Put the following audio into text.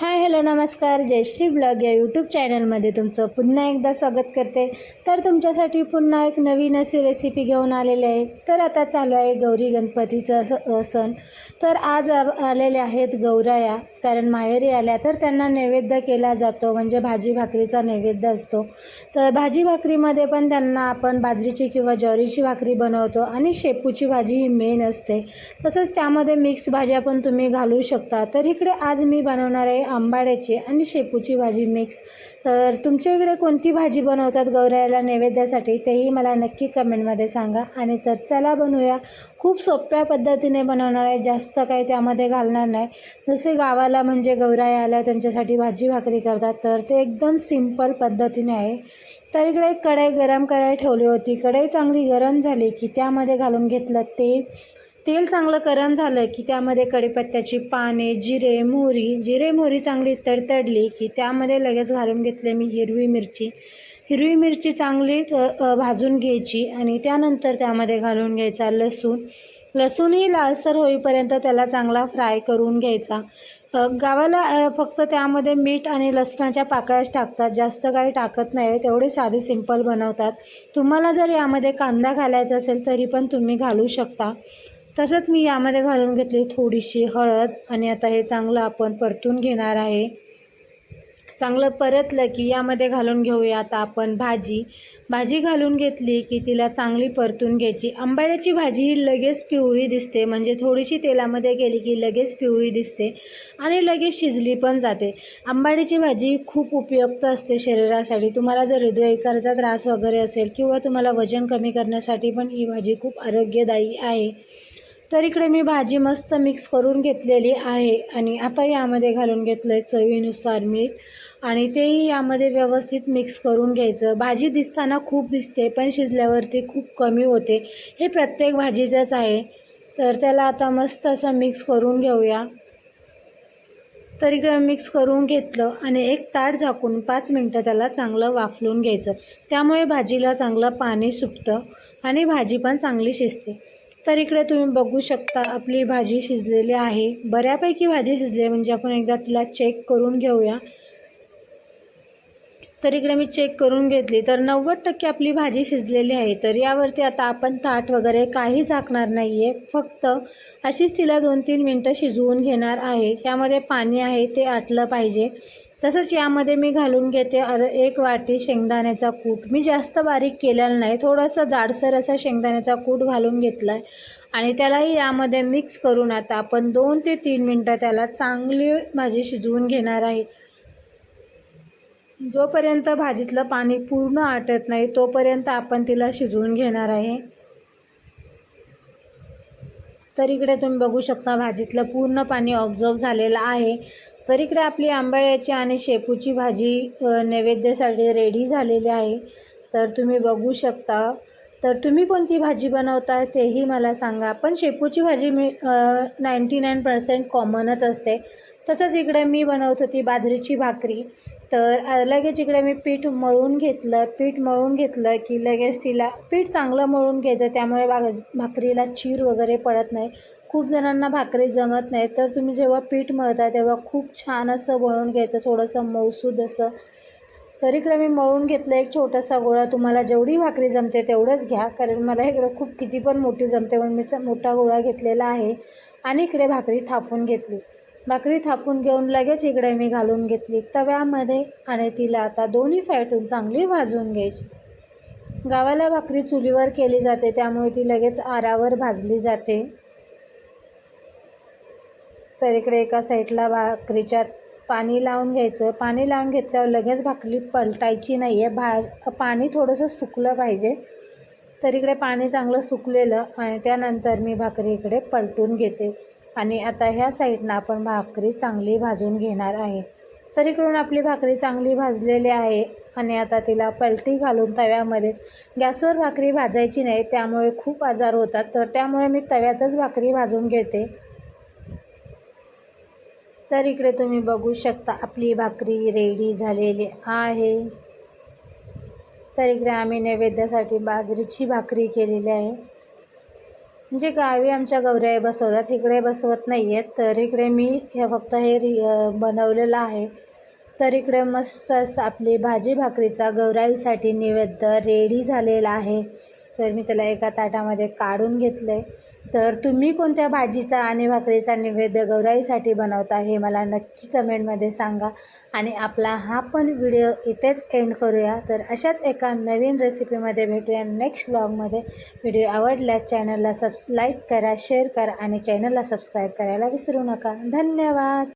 Hi hello नमस्कार. Jayashree blog या YouTube चॅनलमध्ये तुमचं पुन्हा एकदा स्वागत करते. तर तुमच्यासाठी पुन्हा एक नवीन अशी रेसिपी घेऊन आलेली आहे. तर आता चालू आहे गौरी गणपतीचा सण. तर आज आलेले आहेत गौराया. कारण माहेरी आल्या तर त्यांना नैवेद्य केला जातो. म्हणजे भाजी भाकरीचा नैवेद्य असतो. तर भाजी भाकरीमध्ये पण त्यांना आपण बाजरीची किंवा ज्वारीची भाकरी बनवतो आणि शेपूची भाजी ही मेन असते. तसंच त्यामध्ये मिक्स भाज्या पण तुम्ही घालू शकता. तर इकडे आज मी बनवणार आहे आंबाड्याची आणि शेपूची भाजी मिक्स तर तुमच्या इकडे कोणती भाजी बनवतात गौऱ्याला नैवेद्यासाठी? तेही मला नक्की कमेंटमध्ये सांगा. आणि तर चला बनवूया. खूप सोप्या पद्धतीने बनवणार आहे. जास्त काही त्यामध्ये घालणार नाही. जसे गावाला म्हणजे गौराया आल्या त्यांच्यासाठी भाजी भाकरी करतात तर ते एकदम सिंपल पद्धतीने आहे. तर इकडे एक कढई गरम करायला ठेवली होती. कढई चांगली गरम झाली की त्यामध्ये घालून घेतलं तेल तेल चांगलं गरम झालं की त्यामध्ये कढीपत्त्याची पाने जिरे मोहरी. जिरे मोहरी चांगली तडतडली की त्यामध्ये लगेच घालून घेतले मी हिरवी मिरची. हिरवी मिरची चांगली भाजून घ्यायची आणि त्यानंतर त्यामध्ये घालून घ्यायचा लसूण. लसूणही लालसर होईपर्यंत त्याला चांगला फ्राय करून घ्यायचा. गावाला फक्त त्यामध्ये मीठ आणि लसणाच्या पाकळ्याच टाकतात. जास्त काही टाकत नाही. तेवढे साधे सिंपल बनवतात. तुम्हाला जर यामध्ये कांदा घालायचा असेल तरी पण तुम्ही घालू शकता. तसंच मी यामध्ये घालून घेतली थोडीशी हळद आणि आता हे चांगलं आपण परतून घेणार आहे. चांगलं परतलं की यामध्ये घालून घेऊया आता आपण भाजी. भाजी घालून घेतली की तिला चांगली परतून घ्यायची. आंबाड्याची भाजी ही लगेच पिवळी दिसते म्हणजे थोडीशी तेलामध्ये गेली की लगेच पिवळी दिसते आणि लगेच शिजली पण जाते. आंबाड्याची भाजी खूप उपयुक्त असते शरीरासाठी. तुम्हाला जर हृदयविकाराचा त्रास वगैरे असेल किंवा तुम्हाला वजन कमी करण्यासाठी पण ही भाजी खूप आरोग्यदायी आहे. तर इकडे मी भाजी मस्त मिक्स करून घेतलेली आहे आणि आता यामध्ये घालून घेतलं आहे चवीनुसार मीठ. आणि तेही यामध्ये व्यवस्थित मिक्स करून घ्यायचं. भाजी दिसताना खूप दिसते पण शिजल्यावरती खूप कमी होते. हे प्रत्येक भाजीचंच आहे. तर त्याला आता मस्त असं मिक्स करून घेऊया. तर इकडे मिक्स करून घेतलं आणि एक ताट झाकून पाच मिनटं त्याला चांगलं वाफलून घ्यायचं. त्यामुळे भाजीला चांगलं पाणी सुटतं आणि भाजी पण चांगली शिजते. तर इकडे तुम्ही बघू शकता आपली भाजी शिजलेली आहे. बऱ्यापैकी भाजी शिजली आहे म्हणजे आपण एकदा तिला चेक करून घेऊया. तर इकडे मी चेक करून घेतली. तर नव्वद टक्के आपली भाजी शिजलेली आहे. तर यावरती आता आपण ताट वगैरे काही झाकणार नाही आहे फक्त अशीच तिला दोन तीन मिनटं शिजवून घेणार आहे. यामध्ये पाणी आहे ते आटलं पाहिजे. तसंच यामध्ये मी घालून घेते अर एक वाटी शेंगदाण्याचा कूट. मी जास्त बारीक केलेला नाही. थोडंसं जाडसर असा शेंगदाण्याचा कूट घालून घेतला आहे आणि त्यालाही यामध्ये मिक्स करून आता आपण दोन ते तीन मिनटं त्याला चांगली भाजी शिजवून घेणार आहे. जोपर्यंत भाजीतलं पाणी पूर्ण आटत नाही तोपर्यंत आपण तिला शिजवून घेणार आहे. तर इकडे तुम्ही बघू शकता भाजीतलं पूर्ण पाणी ऑब्झर्व झालेलं आहे. तर इकडे आपली आंबाळ्याची आणि शेपूची भाजी नैवेद्यासाठी रेडी झालेली आहे. तर तुम्ही बघू शकता. तर तुम्ही कोणती भाजी बनवता तेही मला सांगा. पण शेपूची भाजी मी नाईंटी नाईन पर्सेंट कॉमनच असते. तसंच इकडे मी बनवत होती बाजरीची भाकरी. तर लगेच इकडे मी पीठ मळून घेतलं पीठ मळून घेतलं की लगेच तिला पीठ चांगलं मळून घ्यायचं त्यामुळे भाग भाकरीला चीर वगैरे पडत नाही. खूप जणांना भाकरी जमत नाही तर तुम्ही जेव्हा पीठ मळता तेव्हा खूप छान असं मळून घ्यायचं थोडंसं मौसूद असं. तर इकडे मी मळून घेतलं एक छोटासा गोळा तुम्हाला जेवढी भाकरी जमते तेवढंच घ्या कारण मला इकडं खूप किती पण मोठी जमते म्हणून मी चा- मोठा गोळा घेतलेला आहे. आणि इकडे भाकरी थापून घेतली. भाकरी थापून घेऊन लगेच इकडे मी घालून घेतली. तव्यामध्ये आणि तिला आता दोन्ही साईडून चांगली भाजून घ्यायची. गावाला भाकरी चुलीवर केली जाते त्यामुळे ती लगेच आरावर भाजली जाते. तर इकडे एका साईडला भाकरीच्या पाणी लावून घ्यायचं. पाणी लावून घेतल्यावर लगेच भाकरी पलटायची नाही आहे भा पाणी थोडंसं सुकलं पाहिजे. तर इकडे पाणी चांगलं सुकलेलं आणि त्यानंतर मी भाकरी इकडे पलटून घेते. आणि आता ह्या साईडनं आपण भाकरी चांगली भाजून घेणार आहे. तर इकडून आपली भाकरी चांगली भाजलेली आहे आणि आता तिला पलटी घालून तव्यामध्येच गॅसवर भाकरी भाजायची नाही त्यामुळे खूप आजार होतात. तर त्यामुळे मी तव्यातच भाकरी भाजून घेते. तर इकडे तुम्ही बघू शकता आपली भाकरी रेडी झालेली आहे. तर इकडे आम्ही नैवेद्यासाठी बाजरीची भाकरी केलेली आहे. म्हणजे गावी आमच्या गौऱ्या बसवतात. इकडे बसवत नाही आहेत तर इकडे मी हे फक्त हे बनवलेलं आहे. तर इकडे मस्त आपली भाजी भाकरीचा गौराईसाठी नैवेद्य रेडी झालेला आहे. तर मी त्याला एका ताटामध्ये काढून घेतलं आहे तर तुम्ही कोणत्या भाजीचा आणि भाकरीचा निवेद्य गौराईसाठी बनवता हे मला नक्की कमेंटमध्ये सांगा. आणि आपला हा पण व्हिडिओ इथेच एंड करूया. तर अशाच एका नवीन रेसिपीमध्ये भेटूया नेक्स्ट ब्लॉगमध्ये व्हिडिओ आवडल्यास चॅनलला सब लाईक करा शेअर करा आणि चॅनलला सबस्क्राईब करायला विसरू नका. धन्यवाद!